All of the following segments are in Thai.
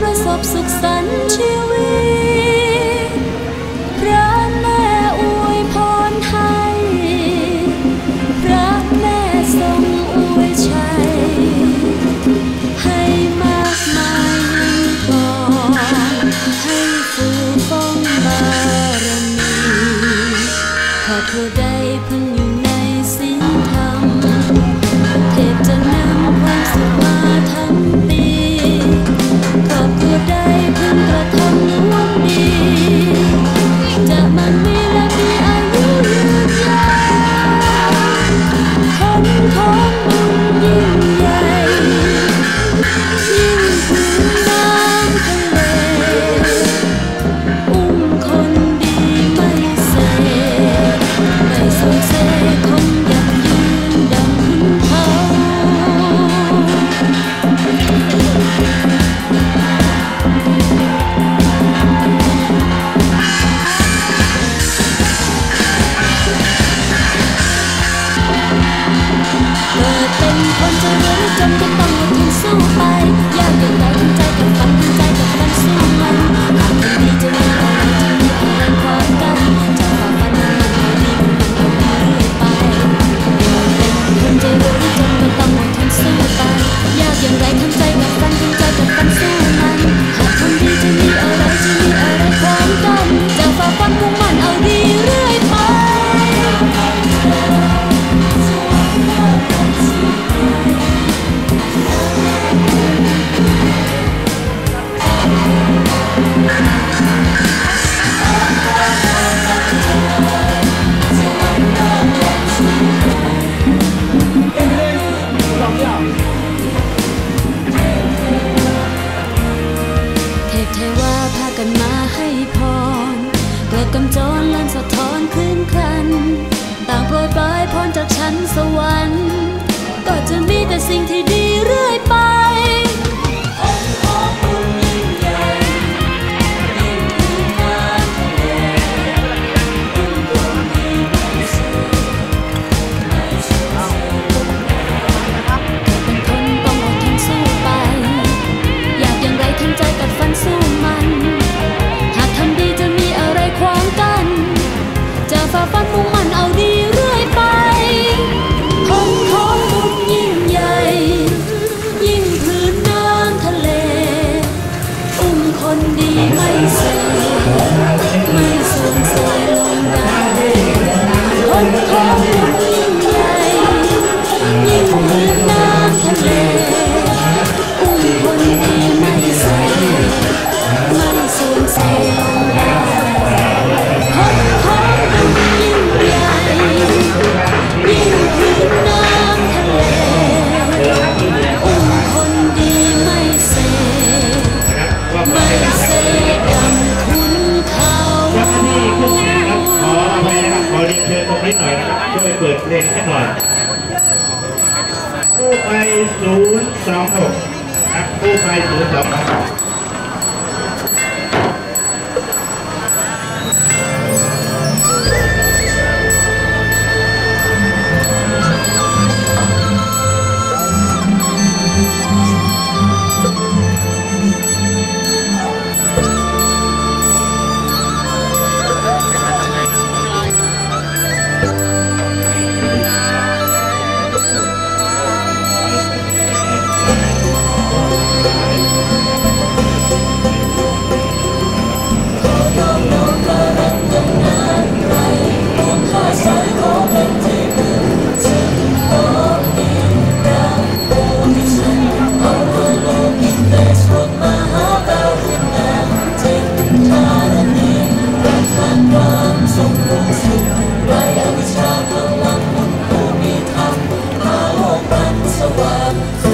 ประสบสุขสันต์ชีวิต One.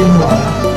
in water.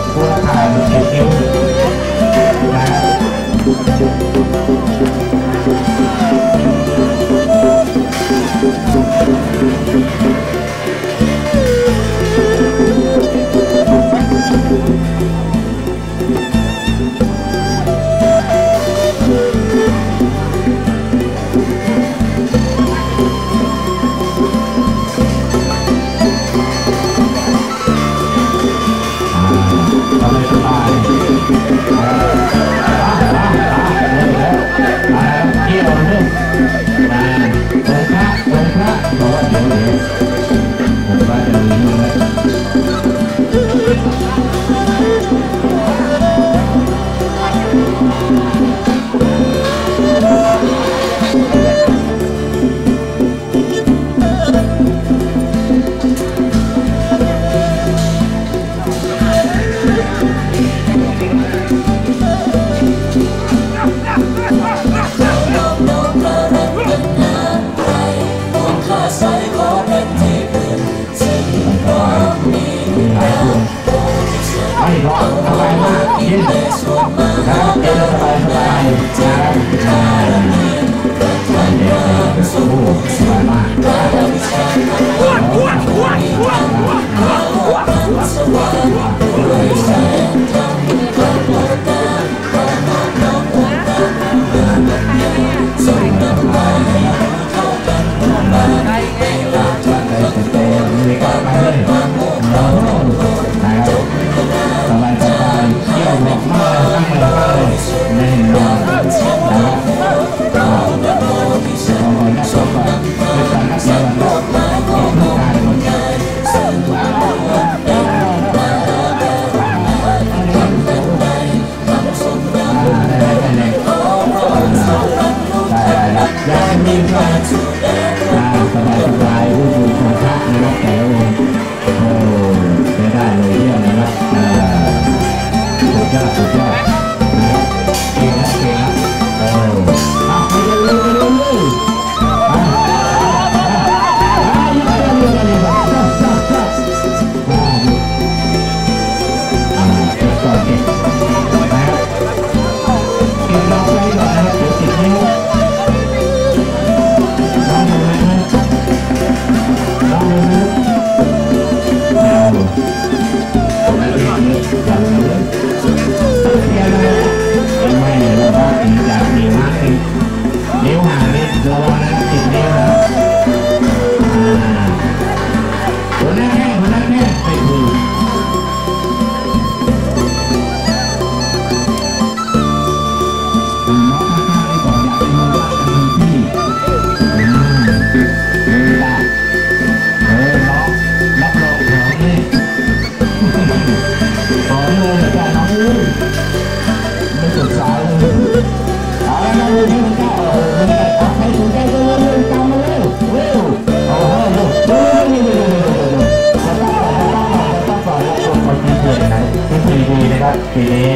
ครับปีนี้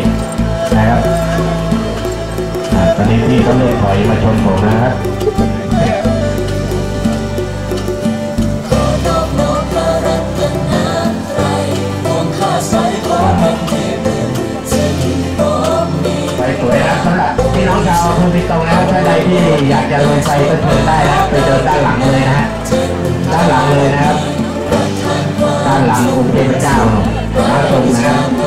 นะครับตอนนี้พี่ก็เลยถอยมาชนผมนะครับสวยนะสำหรับพี่น้องชาวทุนพิโตนะครับท่ที่อยากจะลงไปก็เถิญได้นะไปเดินด้านหลังเลยนะฮะด้านหลังเลยนะครับ ด้านหลังองค์เทพเจ้านะครับตรงนะครับ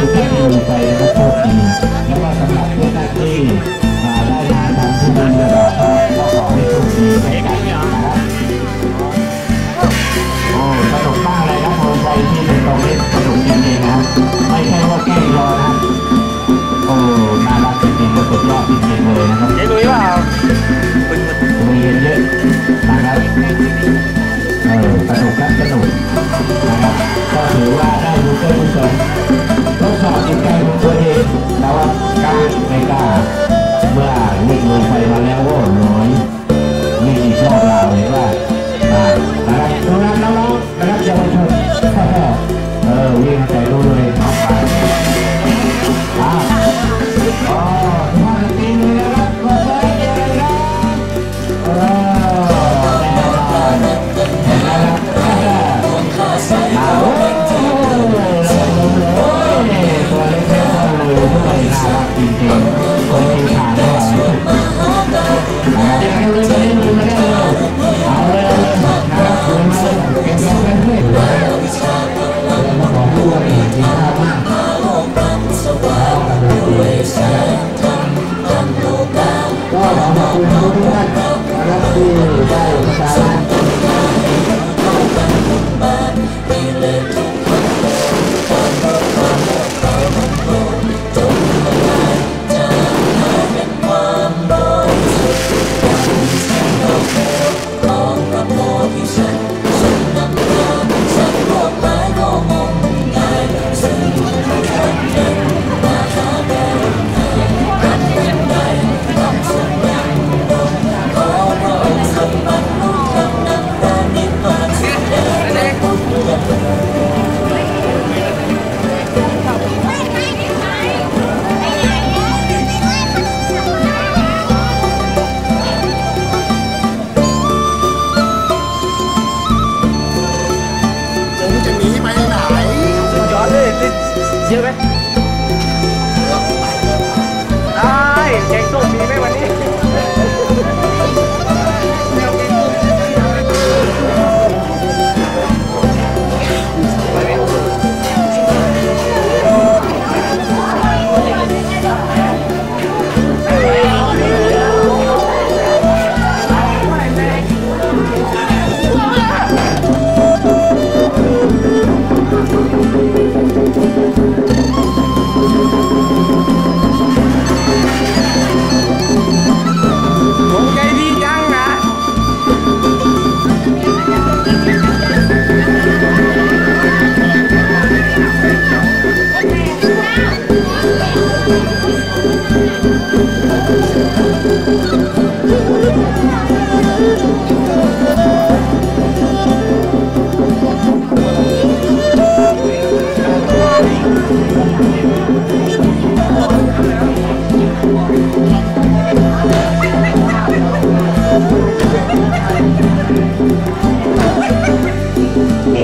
ทุกท่านเลงไปนะครับโชคดีแล้วก็สำหรับทุกท่านที่อ่าได้มานทำที่นี่นะครับก็ขอให้โชคดีเหมือนกันนะครับโอ้สนุกมากเลยครับลงไปที่เป็นตรงนี้สนุกจริงๆนะไม่ใช่ว่าแกล้งรอนะโอ้น่ารักจริงๆและสุดยอดจริงๆเลยนะครับเจ๊ลุยเปล่ามีเงินเยอะนะครับเออสนุกครับสนุกนะครับก็ถือว่าได้รู้เพื่อนผู้ชม ดสอบจิตใจของตัวเองแต่ว่าการไม่กล้าเมื่อวิ่งลงไปมาแล้วก็น้อยไม่มีชอบเราเลยว่าอ่านะครับตรงนั้นน้องๆนะครับเยาวชนเออวิ่งใจรู้เลยน้องไปอ่าอ๋อมา feel the vibe